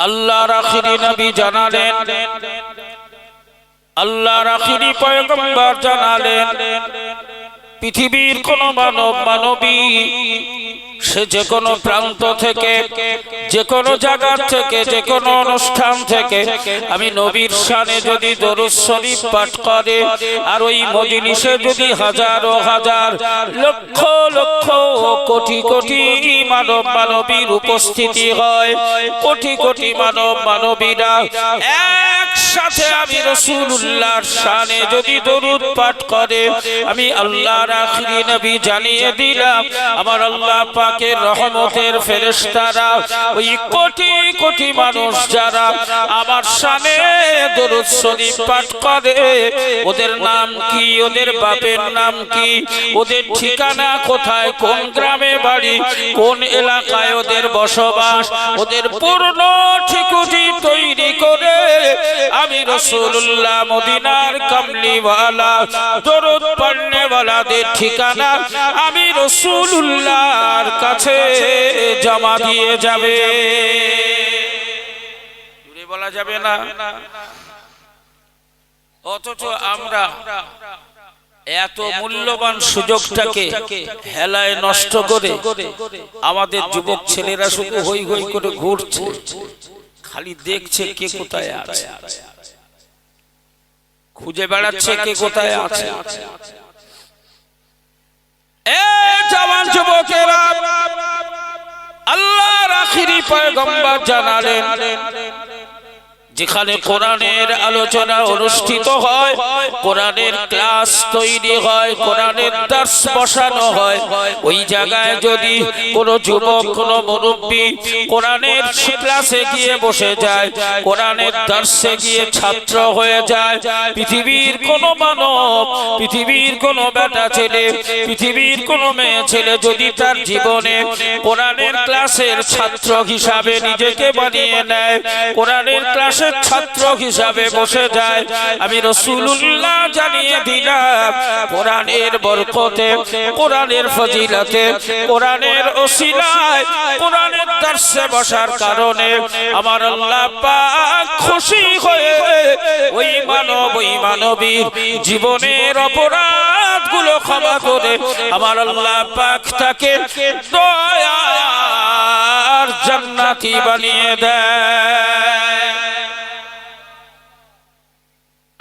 আল্লাহর আখিরি নবী জানালেন। আল্লাহর আখিরি পয়গম্বর জানালেন। পৃথিবীর কোন মানব মানবী সে যে কোনো প্রান্ত থেকে, যে কোনো জায়গা থেকে, যে কোনো অনুষ্ঠান থেকে, আমি নবীর শানে যদি দরুদ পাঠ করে, আর ওই মজলিসে যদি হাজারো হাজার লক্ষ লক্ষ কোটি কোটি মানব মানবীর উপস্থিতি হয়, কোটি কোটি মানব মানবীরা একসাথে আমি রসুল্লাহর শানে যদি দরুদ পাঠ করে, আমি আল্লাহর আখিরি নবী জানিয়ে দিলাম, আমার আল্লাহ পাকের রহমতের ফেরেশতারা, ওই কোটি কোটি মানুষ যারা আমার শানে দরুদ শরীফ পাঠ করে, ওদের নাম কি, ওদের বাপের নাম কি, ওদের ঠিকানা কোথায়, কোন গ্রামে বাড়ি, কোন এলাকায় ওদের বসবাস, ওদের পূর্ণ ঠিকুটি তৈরি করে আমি রসুল্লাহ মদিনার কামলিওয়ালা, দরুদ পড়নেওয়ালাদের ঠিকানা আমি রসুল্লাহর কাছে জমা দিয়ে যাবে। বলা যাবে না। অথচ আমরা এত মূল্যবান সুযোগটাকে হেলায় নষ্ট করে আমাদের যুবক ছেলেরা শুধু হই হই করে ঘুরছে। খালি দেখছে কে কোথায় আছে। খুঁজে বেড়াচ্ছে কে কোথায় আছে। জওয়ান যুবকেরা আল্লাহর আখিরি পয়গম্বর জানালেন যেখানে কোরআনের আলোচনা অনুষ্ঠিত হয়, কোরআনের ক্লাস তৈরি হয়, কোরআনের দাস বসানো হয়। ওই জায়গায় যদি কোনো যুবক, কোনো মুরব্বী কোরআনের ক্লাসে গিয়ে বসে যায়, কোরআনের দার্সে গিয়ে ছাত্র হয়ে যায়, পৃথিবীর কোনো মানব, পৃথিবীর কোনো বেটা ছেলে, পৃথিবীর কোনো মেয়ে ছেলে যদি তার জীবনে কোরআনের ক্লাসের ছাত্র হিসাবে নিজেকে বানিয়ে নেয়, কোরআনের ক্লাসে ছাত্র হিসাবে বসে যায়। আমি রসুল্লাহ জানিয়ে দিলাম, কোরআনের বরকতে, কোরআনের ফজিলাতে, কোরআনের ওসিলায়, কোরআনের দর্শে বসার কারণে আমার আল্লাহ পাক খুশি হয়ে ওই মানব, ওই মানবীর জীবনের অপরাধগুলো ক্ষমা করে আমার আল্লাহ পাক তাকে দয়ার জান্নাতি বানিয়ে দেয়।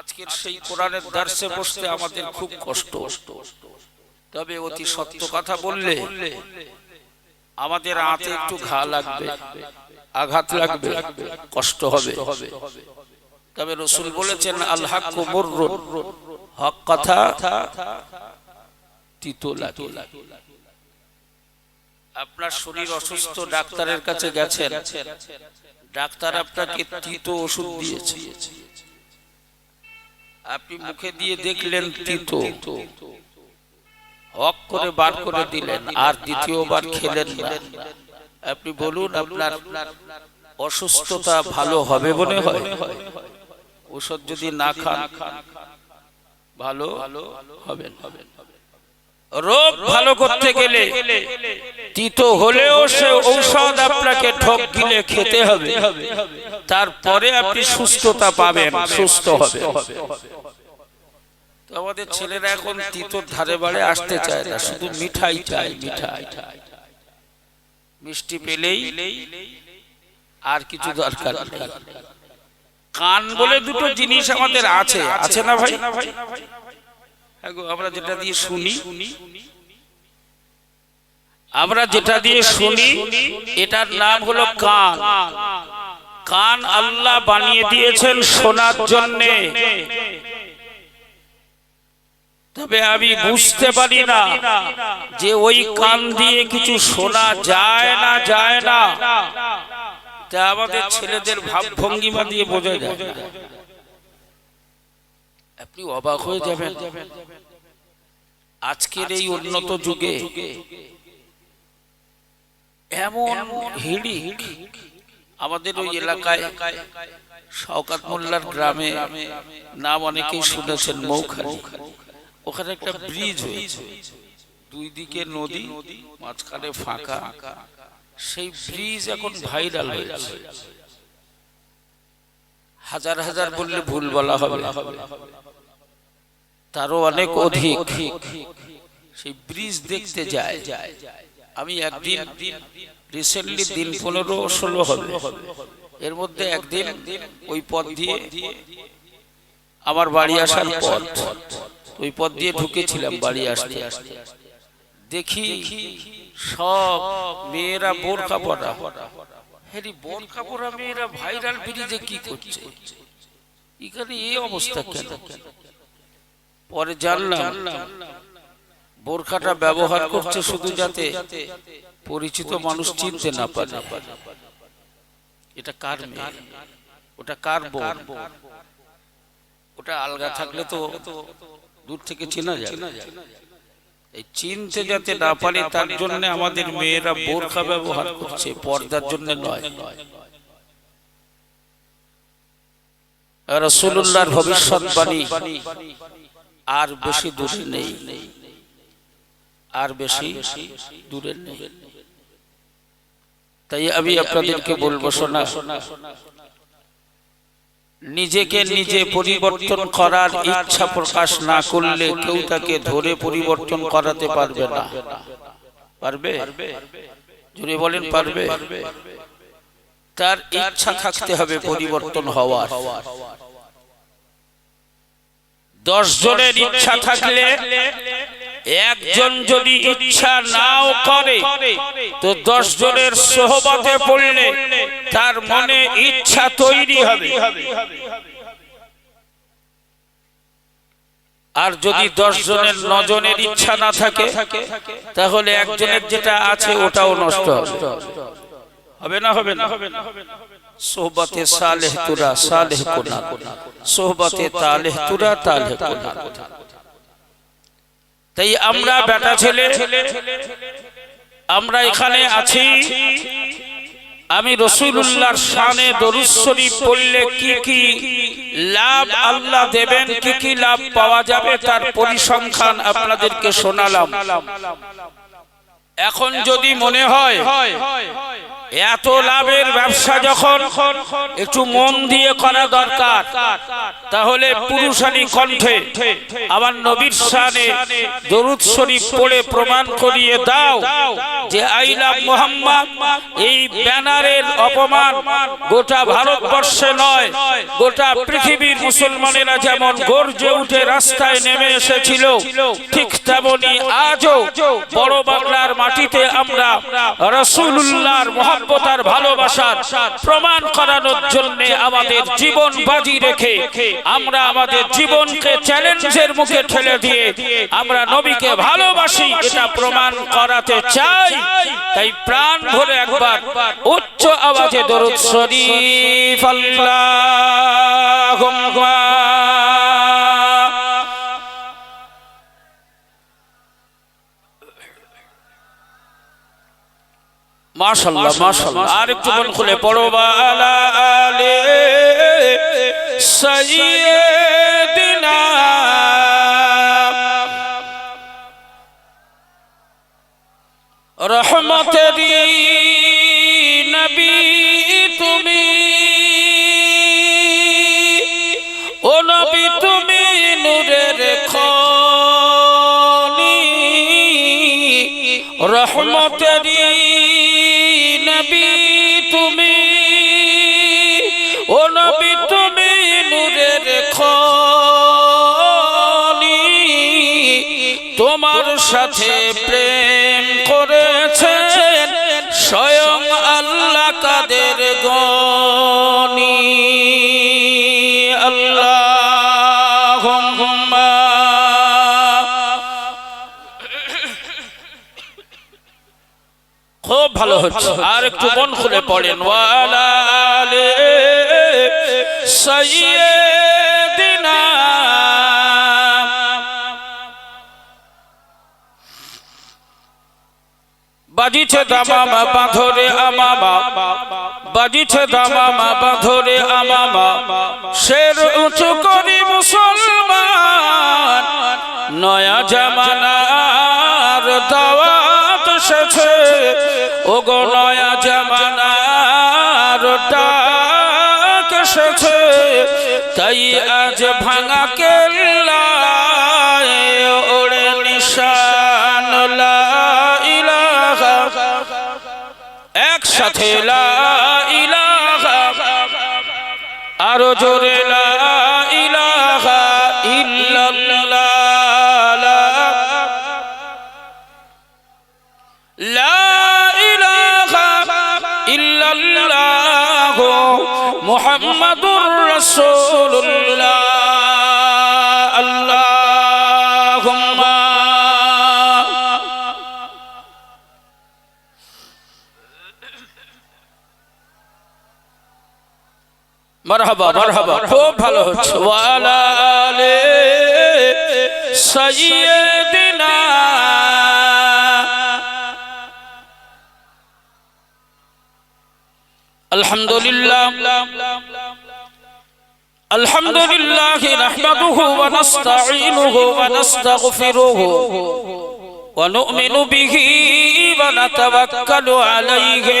আজকের সেই কোরআনের দার্সে বসতে আমাদের খুব কষ্ট। তবে অতি সত্য কথা বললে আমাদের হাতে একটু ঘা লাগবে, আঘাত লাগবে, কষ্ট হবে। তবে রসুল বলেছেন আল্লাহ হক কথা আপনার শরীর অসুস্থ, ডাক্তারের কাছে গেছেন। ডাক্তার আপনাকে তিতো ওষুধ দিয়েছে। আপনি মুখে দিয়ে দেখলেন তিতো। হক করে বার করে দিলেন আর দ্বিতীয়বার খেলেন না। আপনি বলুন আপনার অসুস্থতা ভালো হবে মনে হয়? ওষুধ যদি না খান ভালো হবে রোগ ভালো করতে গেলে তিতো হলেও সে ঔষধ আপনাকে ঠক গিলে খেতে হবে। তারপরে আপনি সুস্থতা পাবেন সুস্থ হবে। তো আমাদের ছেলেরা এখন তিতোর ধারে বাড়ে আসতে চায় না শুধু মিঠাই চাই মিঠাই। মিষ্টি পেলেই আর কিছু দরকার কান বলে দুটো জিনিস আমাদের আছে। আছে। না ভাই? আমরা যেটা দিয়ে শুনি আমরা যেটা দিয়ে শুনি এটার নাম হলো কান। কান আল্লাহ বানিয়ে দিয়েছেন শোনার জন্যে। তবে আমি বুঝতে পারি না যে ওই কান দিয়ে কিছু শোনা যায় না যায় না। তা আমাদের ছেলেদের ভাব ভঙ্গিমা দিয়ে বোঝা যায়। আপনি অবাক হয়ে যাবেন। আজকের এই উন্নত যুগে এমন হিড়ি আমাদের ওই এলাকায় শওকাত মোল্লার গ্রামে নাম অনেকেই শুনেছেন মৌখালি ওখানে একটা ব্রিজ হয়েছে। দুই দিকে নদী মাঝখানে ফাঁকা। সেই ব্রিজ এখন ভাইরাল হয়েছে। হাজার হাজার বললে ভুল বলা হবে। তারও অনেক অধিক। সেই ব্রিজ দেখতে যায়। আমি একদিন রিসেন্টলি দিন পনেরো ষোলো হবে। এর মধ্যে একদিন ওই পথ দিয়ে আমার বাড়ি আসার পথ। ওই পথ দিয়ে ঢুকেছিলাম বাড়ি আসতে। আসতে। দেখি সব মেয়েরা বোরকা পরা। হ্যাঁ বোরকা পরা মেয়েরা ভাইরাল ব্রিজে কি করছে? এখানে এই অবস্থা কেন? পরে জানলাম। বোরখাটা ব্যবহার করছে শুধু যাতে পরিচিত মানুষ চিনতে না পারে। এটা কার ওটা কার ওটা আলগা থাকলে তো দূর থেকে চেনা যায়। এই চিনতে যাতে না পারে, তার জন্য আমাদের মেয়েরা বোরখা ব্যবহার করছে, পর্দার জন্য নয়। রসুল্লাহর ভবিষ্যৎবাণী আর বেশি দূরে নেই। আর বেশি দূরে নেই। তাই আমি আপনাদেরকে বলব শোনা। নিজেকে নিজে পরিবর্তন করার ইচ্ছা প্রকাশ না করলে কেউ তাকে ধরে পরিবর্তন করাতে পারবে না। পারবে? জুড়ে বলেন পারবে। তার ইচ্ছা থাকতে হবে পরিবর্তন হওয়ার। দশ জনের ইচ্ছা থাকলে একজন যদি ইচ্ছা নাও করে তো দশ জনের সোহবতে পড়লে তার মনে ইচ্ছা তৈরি হবে। আর যদি দশ জনের নজনের ইচ্ছা না থাকে তাহলে একজনের যেটা আছে ওটাও নষ্ট হবে না হবে না। হবে না হবে না। সোহবতে সালেহ তুরা, সালেহ কোনা। সোহবতে তালেহ তুরা, তালেহ কোনা। তাই আমরা বেটা ছেলে, আমরা এখানে আছি। আমি রসুল্লাহর শানে দরুদ শরীফ পড়লে কি কি লাভ আল্লাহ দেবেন, কি কি লাভ পাওয়া যাবে তার পরিসংখ্যান আপনাদেরকে শোনালাম। এখন যদি মনে হয় এত লাভের ব্যবসা যখন একটু মন দিয়ে করা দরকার তাহলে পুরুষালী কণ্ঠে আমার নবীর সানে দরুদ শরীফ পড়ে প্রমাণ করিয়ে দাও যে আইলাম মোহাম্মদ এই ব্যানারের অপমান গোটা ভারতবর্ষে নয় গোটা পৃথিবীর মুসলমানেরা যেমন গর্জে উঠে রাস্তায় নেমে এসেছিল ঠিক তেমনি আজও বড় বাংলার মাটিতে আমরা রসুল্লাহর আর ভালোবাসার প্রমাণ করানোর জন্য আমাদের জীবন বাজি রেখে আমরা আমাদের জীবনকে চ্যালেঞ্জের মুখে ঠেলে দিয়ে আমরা নবীকে ভালোবাসি, এটা প্রমাণ করাতে চাই। তাই প্রাণ ভরে একবার উচ্চ আওয়াজে দরুদ শরীফ, আল্লাহুম্মা মাশাল্লাহ মাশাল্লাহ আর একটু মন খুলে পড়ো বালা আলে রহমতেরি নবী তুমি। ও নবী তুমি নূরের খনি। রহমতেরি নবী তুমি ও নবী তুমি নূরের খনি তোমার সাথে প্রেম আর একটু মন খুলে পড়েন। ওয়ালা আলে সাইয়্যিদিনা বাজিছে দামামা বাঁধরে আমামা। বাজিছে দামামা বাঁধরে আমামা। শের উঁচু করি মুসলমান। নয়া জামানার দাওয়াত এসেছে। একসাথে আরও জোরে মুহাম্মাদুর রাসূলুল্লাহ। মারহাবা মারহাবা খুব ভালো হচ্ছে। ওয়ালা আলে সাইয়্যিদিনা। আলহামদুলিল্লাহ। আলহামদুলিল্লাহ নাহমাদুহু ওয়া নাস্তাঈনুহু ওয়া নাস্তাগফিরুহু। ওয়া নু'মিনু বিহি ওয়া নাতাওয়াক্কালু আলাইহি।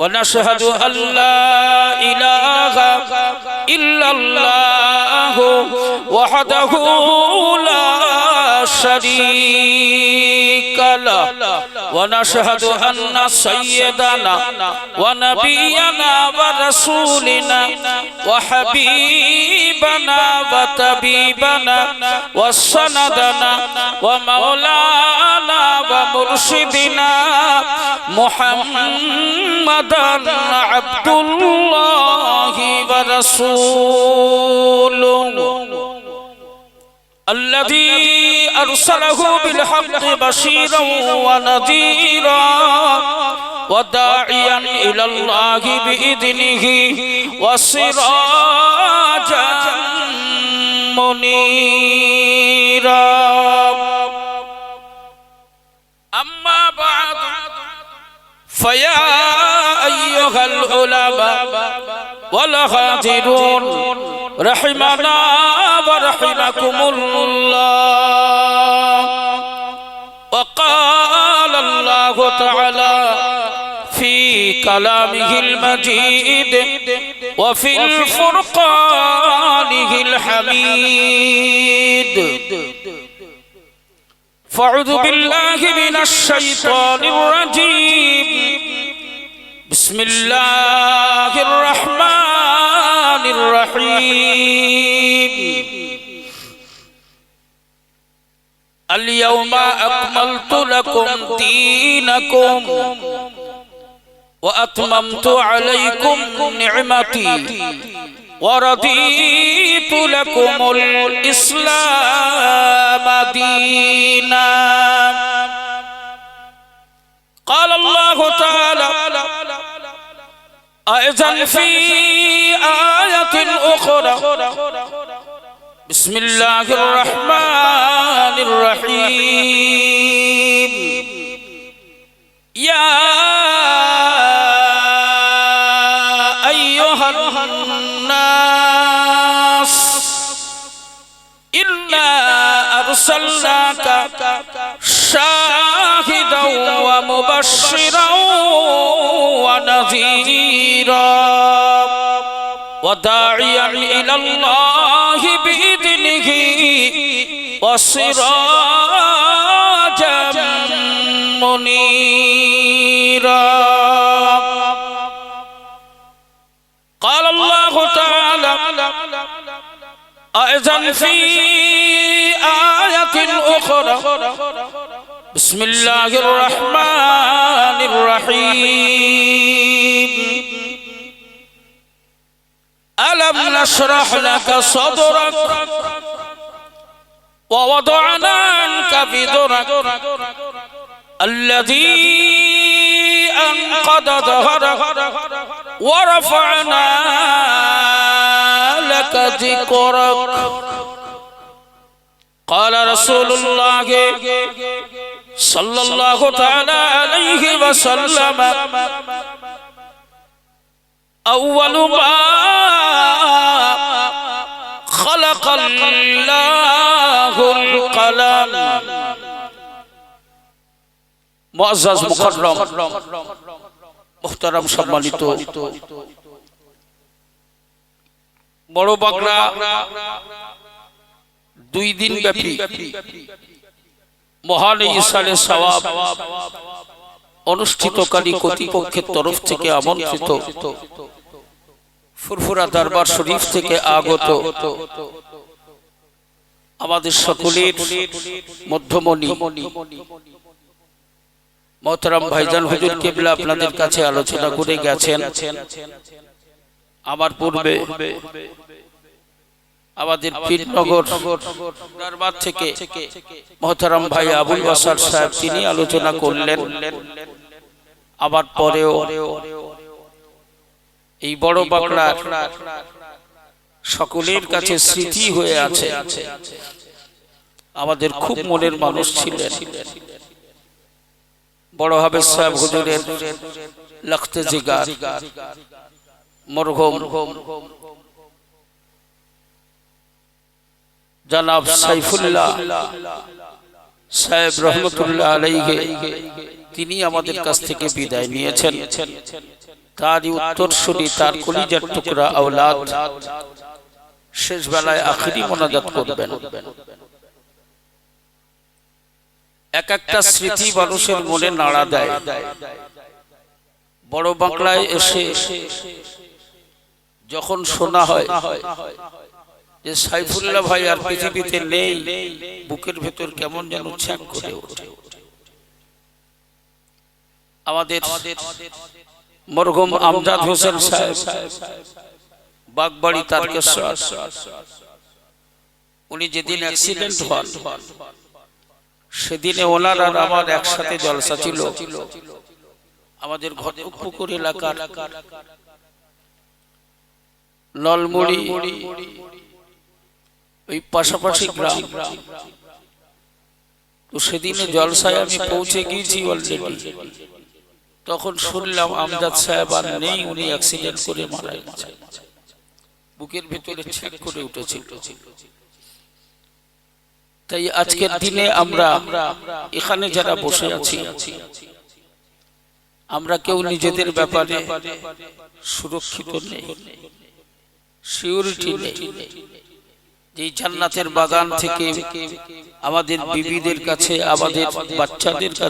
ونشهد أن لا إله إلا الله وحده لا شريك له ونشهد أن سيدنا ونبينا ورسولنا وحبيبنا وطبيبنا وسندنا ومولانا ومرشدنا محمدا عبد الله ورسوله الذي أرسله بالحق بشيرا ونذيرا وداعيا إلى الله بإذنه وسراجا منيرا أما بعد فيا أيها العلماء والغادرون رحمنا ورحمكم الله. وقال الله تعالى في كلامه المجيد وفي الفرقانه الحميد. فأعوذ بالله من الشيطان الرجيم. بسم الله الرحمن الرحيم. اليوم أكملت لكم دينكم وأتممت عليكم نعمتي ورضيت لكم الإسلام دينا. في آية أخرى. بسم الله الرحمن الرحيم. يا أيها الناس إنا أرسلناك شاهدا ومبشرا ونذيرا. وداعيا إلى الله بإذنه وسراجا منيرا قال الله تعالى أيضا في آية أخرى بسم الله الرحمن الرحيم ألم نشرح لك صدرك ووضعنا عنك بدرك الذي أنقض ظهرك ورفعنا لك ذكرك قال رسول الله صلى الله تعالى عليه وسلم أول ما خلق الله القلم معزز مكرم محترم সম্মানিত বড় বাংলা দুই দিন ব্যাপী মহান ইসালে সওয়াব অনুষ্ঠিতকারী কর্তৃপক্ষের তরফ থেকে আমন্ত্রিত ফুরফুরা দরবার শরীফ থেকে আগত আমাদের সকলের মধ্যমণি মোহতারাম ভাইজান হুজুর কেবলা আপনাদের কাছে আলোচনা করে গেছেন। আমার পূর্বে আমাদের পীরনগর দরবার থেকে মোহতারাম ভাই আবুল বাসার সাহেব তিনি আলোচনা করলেন। আবার পরেও এই বড় বাংলার সকলের কাছে স্মৃতি হয়ে আছে। আমাদের খুব মনের মানুষ ছিলেন। বড় হবে সাহেব হুজুরের লখতে জিগার। মরঘম জনাব সাইফুল্লাহ সাহেব রহমতুল্লাহ আলাইহে, তিনি আমাদের কাছ থেকে বিদায় নিয়েছেন। তারই উত্তরসূরি তার কলিজার টুকরা আওলাদ শেষ বেলায় আখিরি মোনাজাত করবেন। এক একটা স্মৃতি মানুষের মনে নাড়া দেয়। বড় বাংলায় এসে যখন শোনা হয় যে সাইফুল্লাহ ভাই আর পৃথিবীতে নেই, বুকের ভেতর কেমন যেন ছ্যাঁক করে ওঠে। আমাদের মরহুম আমজাদ হোসেন সাহেব, বাগবাড়ি তারকেশ্বর উনি যেদিন অ্যাক্সিডেন্ট হন, সেদিনে ওনার আর আমার একসাথে জলসা ছিল। আমাদের ঘটপুকুর এলাকার নলমুড়ি ওই পাশাপাশি গ্রাম। তো সেদিনে জলসায় আমি পৌঁছে গিয়েছি অলরেডি তখন শুনলাম আমজাদ সাহেব আর নেই উনি অ্যাক্সিডেন্ট করে মারা গেছে। বুকের ভিতরে ছেক করে উঠেছিল। তাই আজকের দিনে আমরা এখানে যারা বসে আছি আমরা কেউ নিজেদের ব্যাপারে সুরক্ষিত নেই। সিউরিটি নেই। যে জান্নাতের বাগান থেকে আমাদের বিবিদের কাছে আমাদের বাচ্চাদের কাছে